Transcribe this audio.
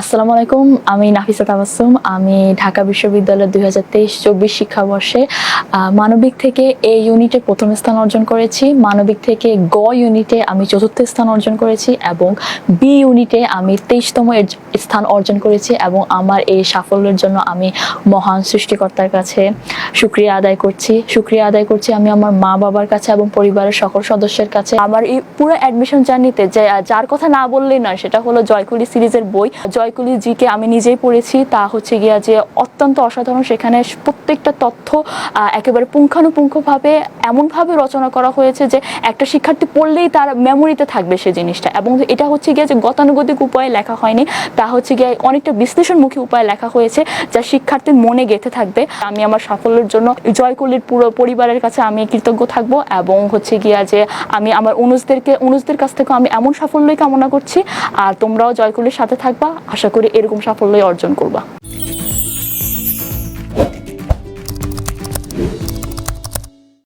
আসসালামু আলাইকুম, আমি নাফিসা তাবাসসুম। আমি ঢাকা বিশ্ববিদ্যালয়ের দুই হাজার তেইশ চব্বিশ শিক্ষাবর্ষে মানবিক থেকে এ ইউনিটে প্রথম স্থান অর্জন করেছি। মানবিক থেকে গ ইউনিটে আমি চতুর্থ স্থান অর্জন করেছি এবং বি ইউনিটে আমি তেইশতম স্থান অর্জন করেছি এবং আমার এই সাফল্যের জন্য আমি মহান সৃষ্টিকর্তার কাছে শুক্রিয়া আদায় করছি। শুক্রিয়া আদায় করছি আমি আমার মা বাবার কাছে এবং পরিবারের সকল সদস্যের কাছে। আমার এই পুরো অ্যাডমিশন জার্নিতে যে, যার কথা না বললেই নয়, সেটা হলো জয়কুলি সিরিজের বই। জয়কুলি জিকে আমি নিজেই পড়েছি, তা হচ্ছে গিয়া যে অত্যন্ত অসাধারণ। সেখানে প্রত্যেকটা তথ্য একেবারে পুঙ্খানুপুঙ্খভাবে এমনভাবে রচনা করা হয়েছে যে একটা শিক্ষার্থী পড়লেই তার মেমোরিতে থাকবে সে জিনিসটা। এবং এটা হচ্ছে গিয়ে যে গতানুগতিক উপায়ে লেখা হয়নি, তা হচ্ছে গিয়ে অনেকটা বিশ্লেষণমুখী উপায়ে লেখা হয়েছে যা শিক্ষার্থীর মনে গেঁথে থাকবে। আমি আমার সাফল্যের জন্য জয়কুলির পুরো পরিবারের কাছে আমি কৃতজ্ঞ থাকব এবং হচ্ছে গিয়া যে আমি আমার অনুজদেরকে, অনুজদের কাছ থেকে আমি এমন সাফল্যই কামনা করছি। আর তোমরাও জয়কুলির সাথে থাকবা। আশা করি এরকম সাফল্যই অর্জন করবা।